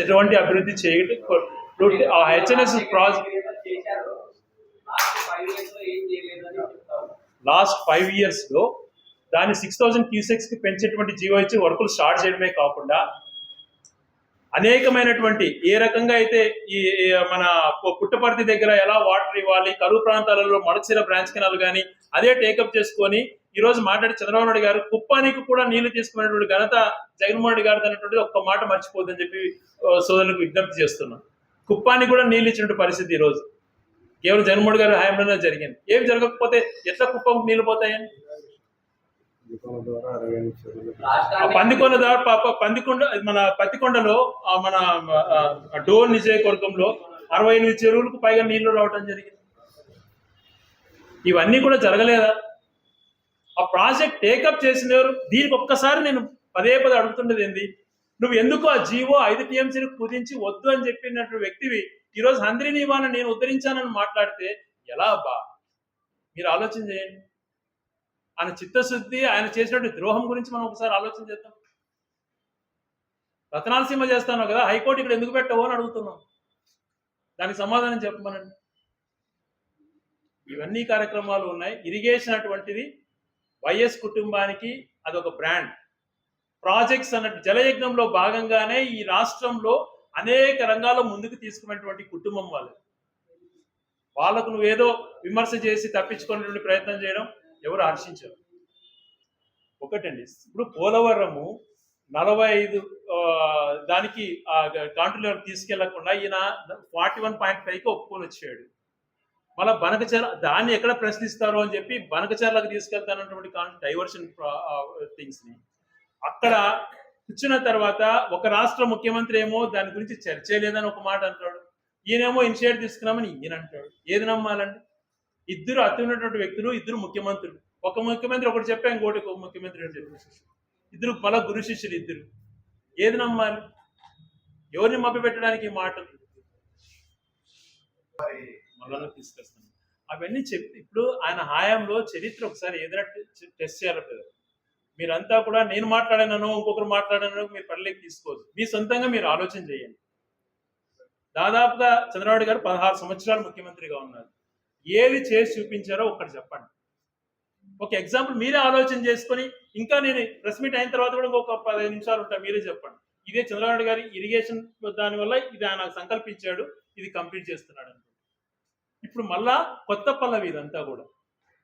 ఎటువంటి అభివృద్ధి చేయడం ఆ హెచ్ఎన్ఎస్ ప్రాజెక్ట్ లాస్ట్ ఫైవ్ ఇయర్స్లో దాన్ని సిక్స్ థౌసండ్ క్యూసెక్స్కి పెంచేటువంటి జీవో ఇచ్చి వర్కులు స్టార్ట్ చేయడమే కాకుండా అనేకమైనటువంటి ఏ రకంగా అయితే ఈ మన పుట్టపర్తి దగ్గర ఎలా వాటర్ ఇవ్వాలి కరువు ప్రాంతాలలో మడచిర బ్రాంచ్ కెనాల్ కానీ అదే టేకప్ చేసుకొని ఈ రోజు మాట్లాడి చంద్రబాబు నాయుడు గారు కుప్పానికి కూడా నీళ్ళు తీసుకునేటువంటి ఘనత జగన్మోహన్ రెడ్డి గారు అనేటువంటి ఒక్క మాట మర్చిపోద్దని చెప్పి సోదరులకు విజ్ఞప్తి చేస్తున్నాం. కుప్పానికి కూడా నీళ్ళు ఇచ్చినటువంటి పరిస్థితి ఈ రోజు. కేవలం జగన్మోహన్ గారు గారి హయాంలోనే జరిగింది. ఏమి జరగకపోతే ఎట్లా కుప్పం నీళ్ళు పోతాయని? ద్వారా ఆ పందికొండ దా- పందికొండ మన పత్తికొండలో మన డోర్ నిజయకవర్గంలో అరవై ఎనిమిది చెరువులకు పైగా నీళ్ళు రావడం జరిగింది. ఇవన్నీ కూడా జరగలేదా? ఆ ప్రాజెక్ట్ టేకప్ చేసిన ఎవరు దీనికి ఒక్కసారి నేను పదే పదే అడుగుతుండేది ఏంది? నువ్వు ఎందుకు ఆ జీవో ఐదు టీఎంసీని కుదించి వద్దు అని చెప్పినట్టు వ్యక్తివి ఈరోజు హంద్రిని ఇవాన నేను ఉద్ధరించానని మాట్లాడితే ఎలా బా మీరు ఆలోచన చేయండి. ఆయన చిత్తశుద్ధి ఆయన చేసినటువంటి ద్రోహం గురించి మనం ఒకసారి ఆలోచన చేద్దాం. రతనాలసీమ చేస్తాను కదా హైకోర్టు ఇక్కడ ఎందుకు పెట్టవు అని అడుగుతున్నాం. దానికి సమాధానం చెప్పమనండి. ఇవన్నీ కార్యక్రమాలు ఉన్నాయి. ఇరిగేషన్ అటువంటిది వైఎస్ కుటుంబానికి అదొక బ్రాండ్. ప్రాజెక్ట్స్ అన్నట్టు జలయజ్ఞంలో భాగంగానే ఈ రాష్ట్రంలో అనేక రంగాల్లో ముందుకు తీసుకున్నటువంటి కుటుంబం వాళ్ళు. వాళ్ళకు నువ్వేదో విమర్శ చేసి తప్పించుకునేటువంటి ప్రయత్నం చేయడం ఎవరు హర్షించరు. ఒకటండి ఇప్పుడు పోలవరము నలభై ఐదు దానికి కాంట్రీలో తీసుకెళ్ళకుండా ఈయన ఫార్టీ వన్ పాయింట్ ఫైవ్కి ఒప్పుకొని వచ్చాడు. మళ్ళీ బనకచర్ల దాన్ని ఎక్కడ ప్రశ్నిస్తారు అని చెప్పి బనకచర్లకు తీసుకెళ్తానటువంటి డైవర్షన్ థింగ్స్ని. అక్కడ కూర్చున్న తర్వాత ఒక రాష్ట్ర ముఖ్యమంత్రి ఏమో దాని గురించి చర్చే లేదని ఒక మాట అంటాడు. ఈయనేమో ఇనిషియేట్ తీసుకున్నామని ఈయన అంటాడు. ఏది నమ్మాలండి? ఇద్దరు అత్యున్నటువంటి వ్యక్తులు ఇద్దరు ముఖ్యమంత్రులు. ఒక ముఖ్యమంత్రి ఒకటి చెప్పా ఇంకోటి ఒక ముఖ్యమంత్రి ఒకటి చెప్పేసి ఇద్దరు మళ్ళా గురు శిష్యులు ఇద్దరు. ఏది నమ్మాలి? ఎవరిని మభ్య పెట్టడానికి ఈ మాటలు? మళ్ళా తీసుకొస్తాను. అవన్నీ చెప్పి ఇప్పుడు ఆయన హాయంలో చరిత్ర ఒకసారి ఏదైనా టెస్ట్ చేయాలి కదా. మీరంతా కూడా నేను మాట్లాడానో ఇంకొకరు మాట్లాడానో మీరు పనిలోకి తీసుకోవచ్చు మీ సొంతంగా మీరు ఆలోచన చేయండి. దాదాపుగా చంద్రబాబు గారు పదహారు సంవత్సరాలు ముఖ్యమంత్రిగా ఉన్నారు. ఏది చేసి చూపించారో ఒక్కటి చెప్పండి. ఒక ఎగ్జాంపుల్ మీరే ఆలోచన చేసుకొని ఇంకా నేను ప్రెస్ మీట్ అయిన తర్వాత కూడా ఇంకొక పదిహేను నిమిషాలు ఉంటా మీరే చెప్పండి. ఇదే చంద్రబాబు గారి ఇరిగేషన్ దాని వల్ల ఇది ఆయన సంకల్పించాడు ఇది కంప్లీట్ చేస్తున్నాడు. ఇప్పుడు మళ్ళా కొత్త పల్లవి ఇదంతా కూడా.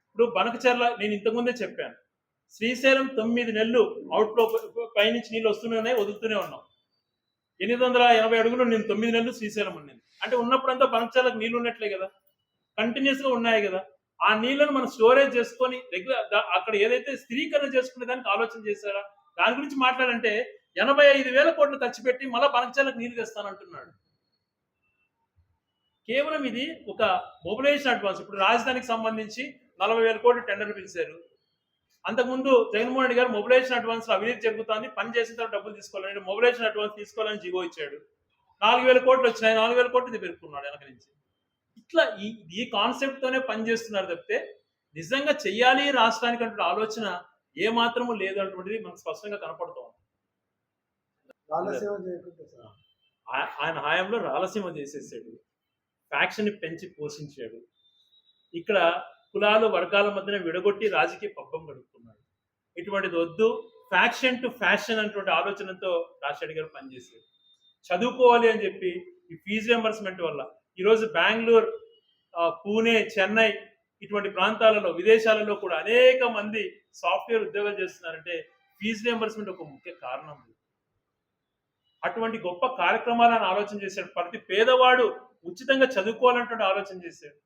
ఇప్పుడు బనకచర్ల నేను ఇంతకుముందే చెప్పాను. శ్రీశైలం తొమ్మిది నెలలు అవుట్లో పైనుంచి నీళ్ళు వస్తూనే వదులుతూనే ఉన్నాం. ఎనిమిది వందల ఎనభై అడుగులు నేను తొమ్మిది నెలలు శ్రీశైలం ఉండింది అంటే ఉన్నప్పుడంతా బనకచర్లకు నీళ్ళు ఉన్నట్లే కదా. కంటిన్యూస్గా ఉన్నాయి కదా. ఆ నీళ్ళను మనం స్టోరేజ్ చేసుకొని రెగ్యులర్ అక్కడ ఏదైతే స్థిరీకరణ చేసుకునే దానికి ఆలోచన చేశారా? దాని గురించి మాట్లాడంటే ఎనభై ఐదు వేల కోట్లు ఖర్చు పెట్టి మళ్ళీ బనకచర్లకు నీళ్ళు తెస్తానంటున్నాడు. కేవలం ఇది ఒక మొబిలైజేషన్ అడ్వాన్స్ ఇప్పుడు రాజధానికి సంబంధించి నలభై వేల కోట్లు టెండర్ పిలిచారు. అంతకుముందు జగన్మోహన్ రెడ్డి గారు మొబిలైజేషన్ అడ్వాన్స్ అవినీతి జరుగుతుంది. పని చేసిన తర్వాత డబ్బులు తీసుకోవాలని మొబిలైజేషన్ అడ్వాన్స్ తీసుకోవాలని జీవో ఇచ్చాడు. నాలుగు వేల కోట్లు వచ్చినాయి. నాలుగు వేల కోట్లు ఇది పెట్టుకున్నాడు వెనక నుంచి. ఇట్లా ఈ ఈ కాన్సెప్ట్ తోనే పని చేస్తున్నారు తప్పితే నిజంగా చెయ్యాలి రాష్ట్రానికి అంటే ఆలోచన ఏ మాత్రము లేదు అటువంటిది మనకు స్పష్టంగా కనపడుతోంది. ఆయన హయాంలో రాలసీమ చేసేసాడు. ఫ్యాక్షన్ పెంచి పోషించాడు ఇక్కడ కులాలు వర్గాల మధ్యన విడగొట్టి రాజకీయ పబ్బం గడుపుతున్నాడు ఇటువంటిది వద్దు. ఫ్యాక్షన్ టు ఫ్యాషన్ అనేటువంటి ఆలోచనతో రాజశేఖర్ గారు పనిచేశారు. చదువుకోవాలి అని చెప్పి ఈ ఫీజు రియంబర్స్మెంట్ వల్ల ఈరోజు బెంగళూరు పూణే చెన్నై ఇటువంటి ప్రాంతాలలో విదేశాలలో కూడా అనేక మంది సాఫ్ట్వేర్ ఉద్యోగాలు చేస్తున్నారంటే ఫీజు రియంబర్స్మెంట్ ఒక ముఖ్య కారణం. అటువంటి గొప్ప కార్యక్రమాలను ఆలోచన చేశాడు. ప్రతి పేదవాడు ఉచితంగా చదువుకోవాలంటే ఆలోచన చేశాడు.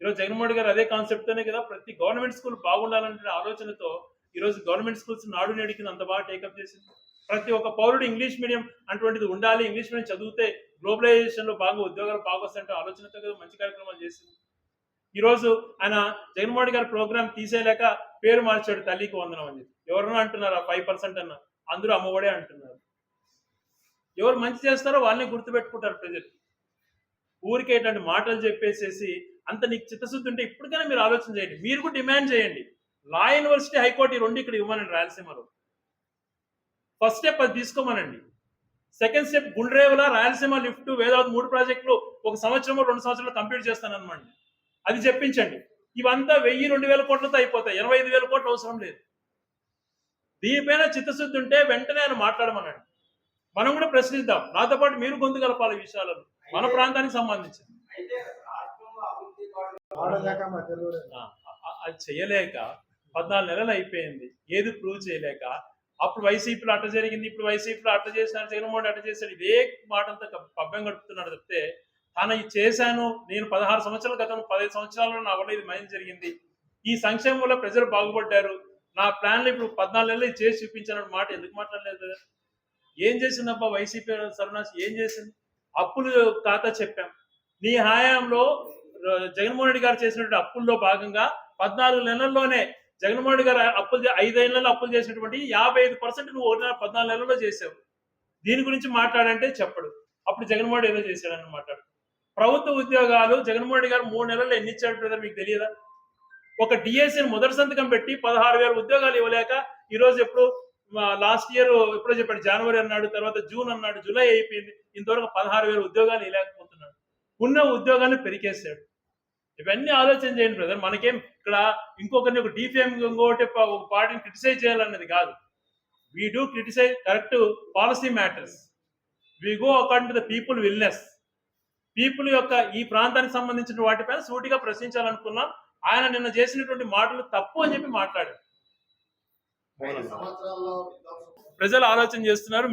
ఈరోజు జగన్మోహన్ గారు అదే కాన్సెప్ట్ తోనే కదా ప్రతి గవర్నమెంట్ స్కూల్ బాగుండాలంటే ఆలోచనతో ఈరోజు గవర్నమెంట్ స్కూల్స్ నాడు నేడు కింద అంత బాగా టేకప్ చేసింది. ప్రతి ఒక్క పౌరుడు ఇంగ్లీష్ మీడియం అటువంటిది ఉండాలి ఇంగ్లీష్ మీడియం చదివితే గ్లోబలైజేషన్లో బాగా ఉద్యోగాలు బాగా వస్తాయంటే ఆలోచనతో కదా మంచి కార్యక్రమాలు చేసింది. ఈరోజు ఆయన జగన్మోహన్ గారి ప్రోగ్రామ్ తీసేయలేక పేరు మార్చాడు తల్లికి వందనం అని ఎవరు అంటున్నారు ఆ ఫైవ్ పర్సెంట్ అన్న. అందరూ అమ్మఒడే అంటున్నారు. ఎవరు మంచి చేస్తారో వాళ్ళని గుర్తుపెట్టుకుంటారు ప్రజలు. ఊరికే ఇట్లాంటి మాటలు చెప్పేసేసి అంత నీకు చిత్తశుద్ధి ఉంటే ఇప్పటికైనా మీరు ఆలోచన చేయండి. మీరు కూడా డిమాండ్ చేయండి. లా యూనివర్సిటీ హైకోర్టు ఈ రెండు ఇక్కడ ఇవ్వమనండి రాయలసీమలో. ఫస్ట్ స్టెప్ అది తీసుకోమనండి. Second step Gundrevula Rayalaseema lift Vedavathi మూడు ప్రాజెక్టులు ఒక సంవత్సరంలో రెండు సంవత్సరాలు కంప్లీట్ చేస్తానమాట అది చెప్పించండి. ఇవంతా వెయ్యి రెండు వేల కోట్లతో అయిపోతాయి. ఎనభై ఐదు వేల కోట్లు అవసరం లేదు. దీనిపైన చిత్తశుద్ధి ఉంటే వెంటనే ఆయన మాట్లాడమనండి. మనం కూడా ప్రశ్నిద్దాం. నాతో పాటు మీరు గొంతు కలపాలి విషయాలను. మన ప్రాంతానికి సంబంధించి అయితే రాష్ట్రంలో అభివృద్ధి కార్డు ఆడలేక మధ్యలో ఆ, ఆ- అది చేయలేక పద్నాలుగు నెలలు అయిపోయింది. ఏది ప్రూవ్ చేయలేక అప్పుడు వైసీపీలో అట్ట జరిగింది ఇప్పుడు వైసీపీలో అట్ట చేసినారు జగన్మోహన్ అట్ట చేశాడు. ఇదే మాటలతో కప్- పబ్బం గడుపుతున్నాడు తప్పితే తాను ఇది చేశాను నేను పదహారు సంవత్సరాల క్రితం పదిహేను సంవత్సరాల్లో నా వల్ల ఇది మంచి జరిగింది. ఈ సంక్షేమం వల్ల ప్రజలు బాగుపడ్డారు. నా ప్లాన్లు ఇప్పుడు పద్నాలుగు నెలలు చేసి చూపించాను మాట ఎందుకు మాట్లాడలేదు? ఏం చేసిందబ్బా వైసీపీ సర్వనాశ్? ఏం చేసింది? అప్పులు ఖాతా చెప్పాం. నీ హయాంలో జగన్మోహన్ రెడ్డి గారు చేసినటువంటి అప్పుల్లో భాగంగా పద్నాలుగు నెలల్లోనే జగన్మోహన్ రెడ్డి గారు అప్పులు ఐదు ఐదేళ్ళలో అప్పులు చేసినటువంటి యాభై ఐదు పర్సెంట్ నువ్వు ఒకటి పద్నాలుగు నెలల్లో చేసావు. దీని గురించి మాట్లాడంటే చెప్పడు. అప్పుడు జగన్మోహన్ రెడ్డి ఏదో చేశాడని మాట్లాడు. ప్రభుత్వ ఉద్యోగాలు జగన్మోహన్ రెడ్డి గారు మూడు నెలల్లో ఎన్ని ఇచ్చాడు బ్రదర్ మీకు తెలియదా? ఒక డిఎస్సీని మొదటి సంతకం పెట్టి పదహారు వేల ఉద్యోగాలు ఇవ్వలేక ఈ రోజు ఎప్పుడు లాస్ట్ ఇయర్ ఎప్పుడో చెప్పాడు జనవరి అన్నాడు తర్వాత జూన్ అన్నాడు జూలై అయిపోయింది. ఇంతవరకు పదహారు వేల ఉద్యోగాలు ఇవ్వలేకపోతున్నాడు. ఉన్న ఉద్యోగాన్ని పెరికేశాడు. ఇవన్నీ ఆలోచన చేయండి బ్రదర్ మనకేం ఇక్కడ ఇంకొకరిని ఒక డిఫేమ్ ఇంకొకటి ఒక పార్టీని క్రిటిసైజ్ చేయాలన్నది కాదు. We do criticise correct policy matters we go according to the people wellness people యొక్క ఈ ప్రాంతానికి సంబంధించిన వాటిపైన సూటిగా ప్రశ్నించాలనుకున్నాం. ఆయన నిన్న చేసినటువంటి మాటలు తప్పు అని చెప్పి మాట్లాడారు ప్రజలు ఆలోచన చేస్తున్నారు